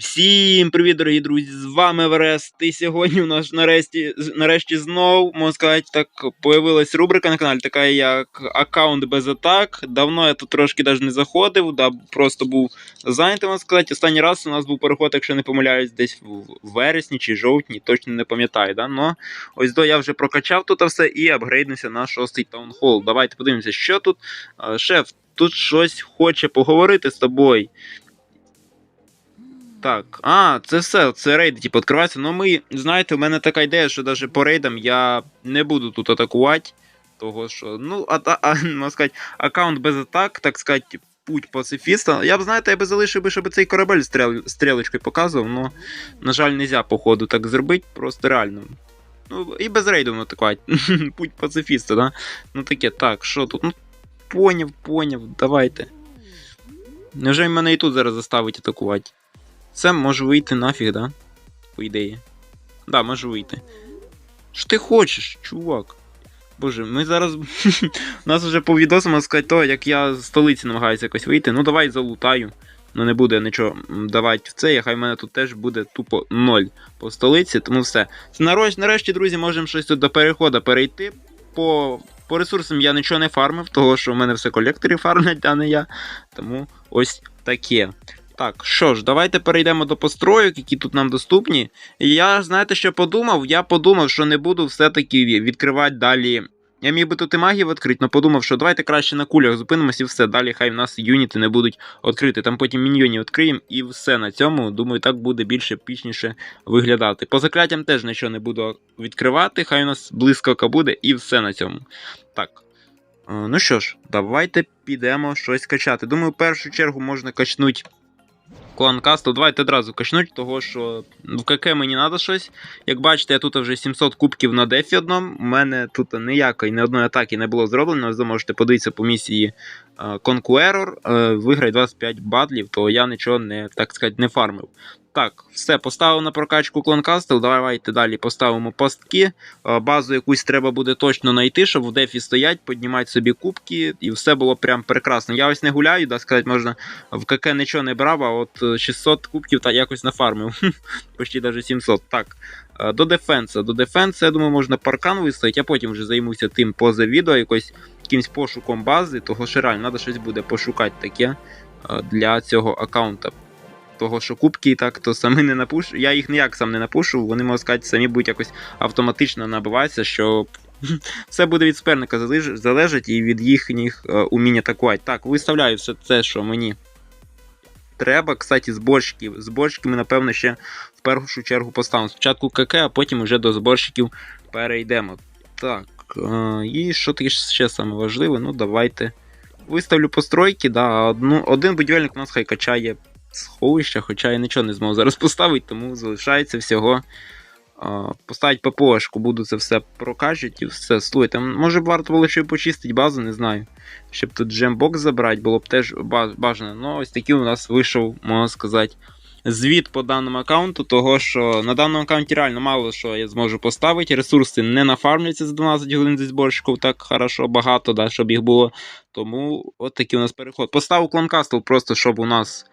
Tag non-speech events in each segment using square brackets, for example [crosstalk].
Всім привіт, дорогі друзі! З вами Верест. І сьогодні у нас нарешті, нарешті знов, можна сказати, так появилась рубрика на каналі, така як аккаунт без атак. Давно я тут трошки навіть не заходив, да, просто був зайнятий, можна сказати. Останній раз у нас був переход, якщо не помиляюсь, десь в вересні чи жовтні, точно не пам'ятаю. Да? Но ось до я вже прокачав тут все і апгрейднувся на шостий таунхол. Давайте подивимося, що тут. Шеф, тут щось хоче поговорити з тобою. Так, а, це все, це рейди, типу, відкриваються. Ну ми, знаєте, у мене така ідея, що навіть по рейдам я не буду тут атакувати. Того що, ну, ата, а, [laughs] можна сказати, аккаунт без атак, так сказати, путь пацифіста. Я б, знаєте, я би залишив щоб цей корабель стріл, стрілочкою показував, але, на жаль, нельзя, походу, так зробити, просто реально. Ну, і без рейду атакувати. [laughs] Путь пацифіста, да? Ну таке, так, що тут? Ну, поняв, поняв, давайте. Невже мене і тут зараз заставить атакувати? Це може вийти нафіг, да? По ідеї. Да, може вийти. Що ти хочеш, чувак? Боже, ми зараз. У [laughs] нас вже по відосам сказати то, як я з столиці намагаюся якось вийти. Ну давай залутаю. Ну не буде нічого давати в це, хай в мене тут теж буде тупо ноль по столиці, тому все. Нарешті, друзі, можемо щось тут до переходу перейти. По по ресурсам я нічого не фармив, того що в мене все колектори фармлять, а не я. Тому ось таке. Так, що ж, давайте перейдемо до построїк, які тут нам доступні. І я, знаєте, що подумав? Я подумав, що не буду все-таки відкривати далі. Я міг би тут і магів відкрити, але подумав, що давайте краще на кулях зупинимося і все. Далі хай в нас юніти не будуть відкриті. Там потім міньйонів відкриємо і все на цьому. Думаю, так буде більше пічніше виглядати. По закляттям теж нічого не буду відкривати, хай у нас блискавка буде і все на цьому. Так. Е, ну що ж, давайте підемо щось качати. Думаю, в першу чергу можна качнути клан касту. Давайте одразу качнуть, того що в КК мені треба щось. Як бачите, я тут вже 700 кубків на дефі одному. У мене тут ніякої ні одної атаки не було зроблено. Ви можете подивитися по місії Conqueror. Виграй 25 батлів, то я нічого не так сказати, не фармив. Так, все, поставив на прокачку клонкастел. Давайте далі поставимо пастки. Базу якусь треба буде точно знайти, щоб в дефі стоять, піднімати собі кубки, і все було прям прекрасно. Я ось не гуляю, да сказати, можна в КК нічого не брав, а от 600 кубків та якось нафармив. [laughs] Почти навіть 700. Так. До дефенса. До дефенса, я думаю, можна паркан виставити, а потім вже займуся тим поза відео, якось якимсь пошуком бази, того що реально треба щось буде пошукати таке для цього аккаунта того, що кубки і так, то самі не напушу. Я їх ніяк сам не напушу, вони можуть сказати, самі будуть якось автоматично набиватися, що [laughs] все буде від суперника залежить і від їхніх е, умінь атакувати. Так, виставляю все це, що мені треба. Кстати, зборщиків. Зборщики ми, напевно, ще в першу чергу поставимо. Спочатку КК, а потім вже до зборщиків перейдемо. Так, е, і що таке ще саме важливе? Ну, давайте. Виставлю постройки, да, одну, один будівельник у нас хай качає сховища, хоча я нічого не змог зараз [laughs] поставити, тому залишається всього. Поставить ППОшку, буду це все прокажуть і все. Слухайте, може б варто було ще почистити базу, не знаю. Щоб тут джембокс забрати, було б теж бажано. Ну, ось такий у нас вийшов, можна сказати, звіт по даному аккаунту, того що на даному аккаунті реально мало що я зможу поставити. Ресурси не нафармляться за 12 годин зі зборщиків так хорошо, багато, да, щоб їх було. Тому от такий у нас переход. Поставив кланкастл просто, щоб у нас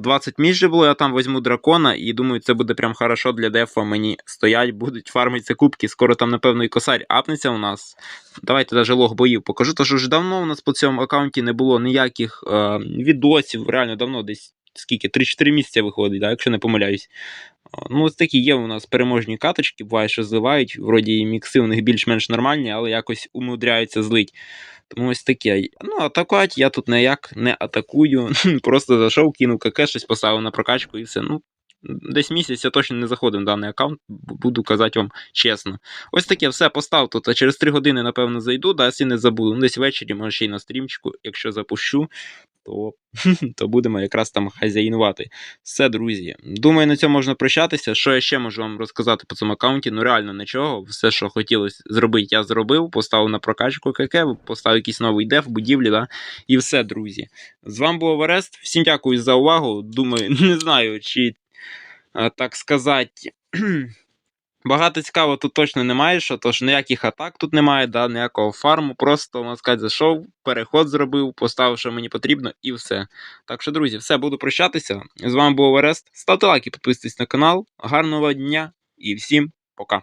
20 місць же було, я там візьму дракона, і думаю, це буде прям хорошо для дефа. Мені стоять, будуть фармитися кубки. Скоро там, напевно, і косарь апнеться у нас. Давайте навіть лог боїв покажу. Тож вже давно у нас по цьому аккаунті не було ніяких е, відосів. Реально давно десь скільки? 3-4 місяці виходить, да, якщо не помиляюсь. Ну, ось такі є у нас переможні каточки, буває, що зливають. Вроді мікси у них більш-менш нормальні, але якось умудряються злить. Тому ось таке. Ну, атакувати я тут ніяк не атакую. [laughs] Просто зайшов, кинув КК, щось поставив на прокачку і все. Ну, Десь місяць я точно не заходив в даний аккаунт, буду казати вам чесно. Ось таке все постав тут. А через 3 години, напевно, зайду, да, якщо не забуду. Ну, Десь ввечері, може ще й на стрімчику, якщо запущу, то [laughs] то будемо якраз там хазяїнувати. Все, друзі. Думаю, на цьому можна прощатися. Що я ще можу вам розказати по цьому аккаунті? Ну, реально нічого. Все, що хотілося зробити, я зробив. Поставив на прокачку КК, поставив якийсь новий деф, будівлі, да? і все, друзі. З вами був Арест. Всім дякую за увагу. Думаю, [laughs] не знаю, чи так сказати. [clears throat] Багато цікавого тут точно немає, що тож ніяких атак тут немає, да, ніякого фарму, просто, можна сказати, зайшов, переход зробив, поставив, що мені потрібно, і все. Так що, друзі, все, буду прощатися. З вами був Орест. Ставте лайки, підписуйтесь на канал. Гарного дня і всім пока.